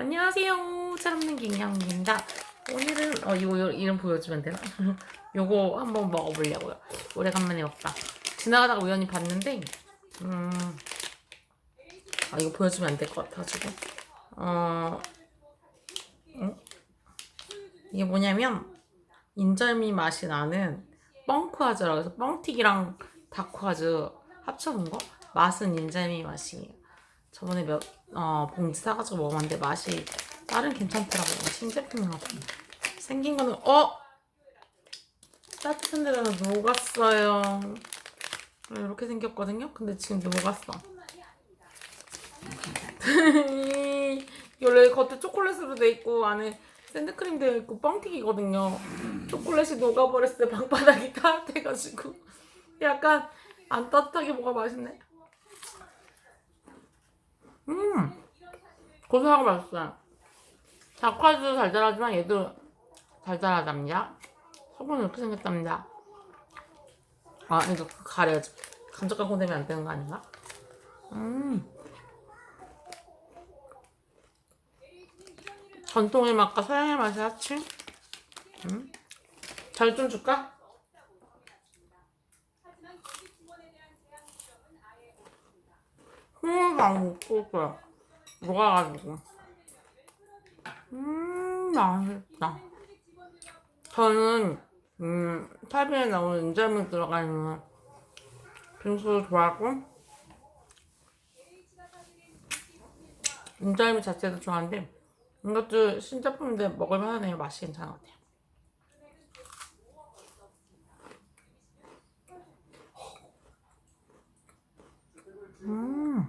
안녕하세요. 사람는 김양입니다. 오늘은 어 이거 요- 이름 보여주면 되나? 요거 한번 먹어보려고요. 오래간만에 먹다. 지나가다가 우연히 봤는데, 음, 아 이거 보여주면 안 될 것 같아가지고, 어, 응? 이게 뭐냐면 인절미 맛이 나는 뻥크아즈라고 해서 뻥튀기랑 다크아즈 합쳐놓은 거 맛은 인절미 맛이에요. 저번에 몇, 어, 봉지 사가지고 먹었는데 맛이 다른 괜찮더라고요. 신제품인 것 같아요. 생긴 거는, 어! 따뜻한 데다가 녹았어요. 이렇게 생겼거든요? 근데 지금 녹았어. 원래 겉에 초콜릿으로 돼 있고 안에 샌드크림 되어 있고 뻥튀기거든요. 초콜릿이 녹아버렸을 때 방바닥이 따뜻해가지고 약간 안 따뜻하게 뭐가 맛있네. 음 고소하고 맛있어요. 닭화도 달달하지만 얘도 달달하답니다. 속은 이렇게 생겼답니다. 아 이거 가려야지. 감자 깡콩 되면 안 되는 거 아닌가? 음 전통의 맛과 서양의 맛이 합친 음? 잘 좀 줄까? 음, 안 먹고 있어요. 녹아가지고. 음, 맛있다. 저는, 음, 탈비에 나오는 인절미 들어가 있는 빙수를 좋아하고, 인절미 자체도 좋아하는데, 이것도 신제품인데 먹을만 하네요. 맛이 괜찮은 것 같아요. 음.